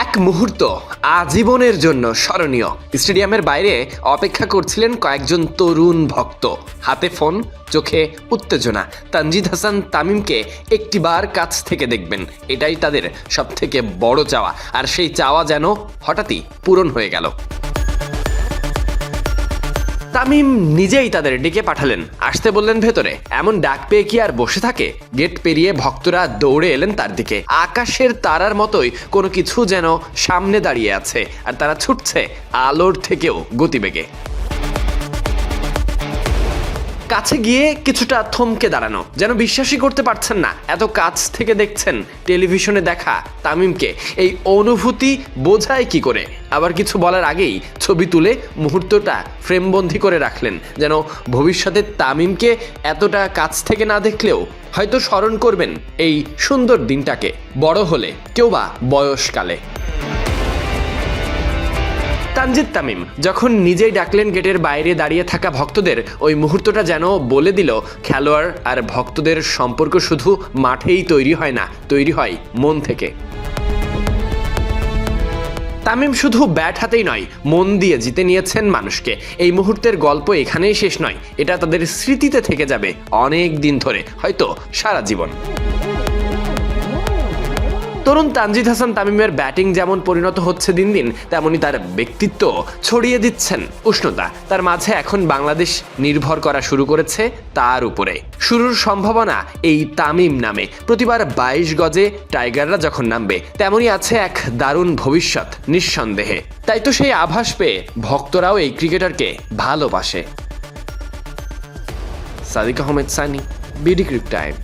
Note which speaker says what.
Speaker 1: এক মুহূর্ত আজীবনের জন্য স্মরণীয়। স্টেডিয়ামের বাইরে অপেক্ষা করছিলেন কয়েকজন তরুণ ভক্ত। হাতে ফোন, চোখে উত্তেজনা। তানজিদ হাসান তামিমকে একটি বার কাছ থেকে দেখবেন। এটাই তাদের সবথেকে বড় চাওয়া। আর সেই চাওয়া যেন হঠাৎই পূরণ হয়ে গেল। তামিম নিজেই তাদের ডেকে পাঠালেন। আসতে বললেন ভেতরে। এমন ডাক পেয়ে কি আর বসে থাকে? গেট পেরিয়ে ভক্তরা দৌড়ে এলেন তার দিকে। আকাশের তারার মতোই কোনো কিছু যেন সামনে দাঁড়িয়ে আছে, আর তারা ছুটছে আলোর থেকেও গতিবেগে। কাছে গিয়ে কিছুটা থমকে দাঁড়ানো। যেন বিশ্বাসই করতে পারছেন না, এত কাছ থেকে দেখছেন টেলিভিশনে দেখা তামিমকে। এই অনুভূতি বোঝায় কি করে? আবার কিছু বলার আগেই ছবি তুলে মুহূর্তটা ফ্রেমবন্দি করে রাখলেন, যেন ভবিষ্যতে তামিমকে এতটা কাছ থেকে না দেখলেও হয়তো স্মরণ করবেন এই সুন্দর দিনটাকে, বড় হলে, কেউ বা বয়সকালে। তানজিদ তামিম, যখন নিজেই ডাকলেন গেটের বাইরে দাঁড়িয়ে থাকা ভক্তদের, ওই মুহূর্তটা যেন বলে দিল, খেলোয়াড় আর ভক্তদের সম্পর্ক শুধু মাঠেই তৈরি হয় না, তৈরি হয় মন থেকে। তামিম শুধু ব্যাট হাতেই নয়, মন দিয়ে জিতে নিয়েছেন মানুষকে। এই মুহূর্তের গল্প এখানেই শেষ নয়, এটা তাদের স্মৃতিতে থেকে যাবে অনেক দিন ধরে, হয়তো সারা জীবন। তরুণ তানজিদ হাসান তামিমের ব্যাটিং যেমন পরিণত হচ্ছে দিন দিন, তেমনি তার ব্যক্তিত্ব ছড়িয়ে দিচ্ছেন উষ্ণতা। তার মাঝে এখন বাংলাদেশ নির্ভর করা শুরু করেছে তার উপরে। শুরুর সম্ভাবনা এই তামিম নামে। প্রতিবার বাইশ গজে টাইগাররা যখন নামবে তেমনই আছে এক দারুণ ভবিষ্যৎ নিঃসন্দেহে। তাই তো সেই আভাস পেয়ে ভক্তরাও এই ক্রিকেটারকে ভালোবাসে। Sadiq Ahmed Sunny, BD Cric Time